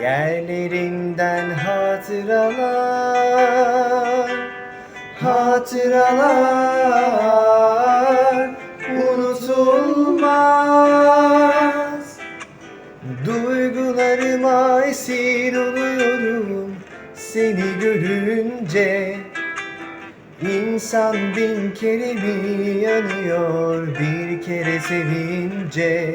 yerlerinden hatıralar Hatıralar unutulmaz. Duygularıma esir oluyorum seni görünce. İnsan bin kere mi yanıyor bir kere sevince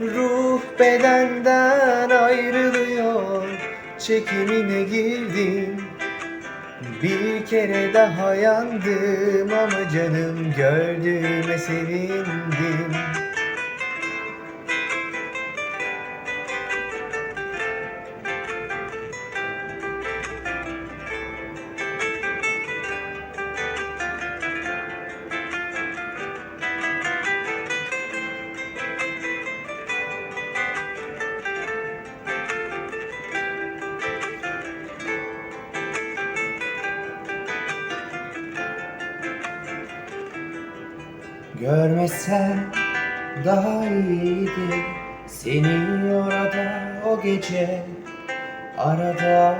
Ruh bedenden ayrılıyor. Çekimine girdim. Bir kere daha yandım ama canım gördüğüme sevindim Görmesen daha iyiydi. Seni orada o gece Arada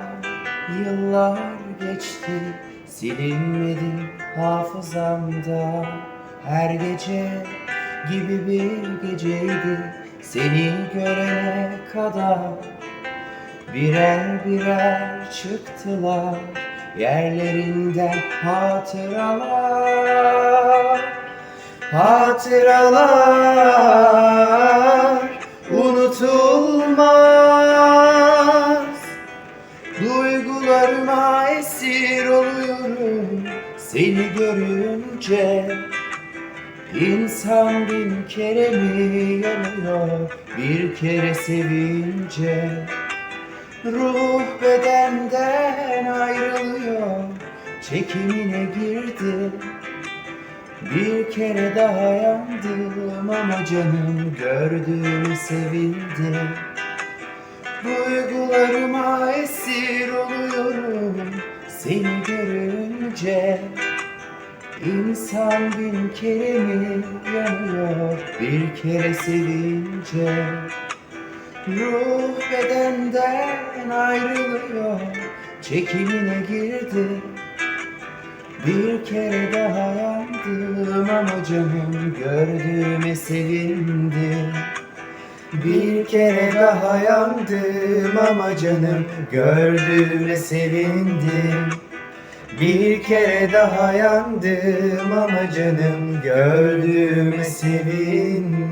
yıllar geçti. Silinmedi hafızamda. Her gece gibi bir geceydi. Seni görene kadar Birer birer çıktılar. Yerlerinden hatıralar Hatıralar unutulmaz. Duygularıma esir oluyorum seni görünce. İnsan bin kere mi yanıyor bir kere sevince? Ruh bedenden ayrılıyor Çekimine girdi Bir kere daha yandım ama canım gördüğümü sevindim Duygularıma esir oluyorum Seni görünce. İnsan bin kere mi yanıyor Bir kere sevince? Ruh bedenden ayrılıyor Çekimine girdi Bir kere daha yandım ama canım gördüğüme sevindim Bir kere daha yandım ama canım gördüğüme sevindim bir kere daha yandım ama canım gördüğüme sevindim.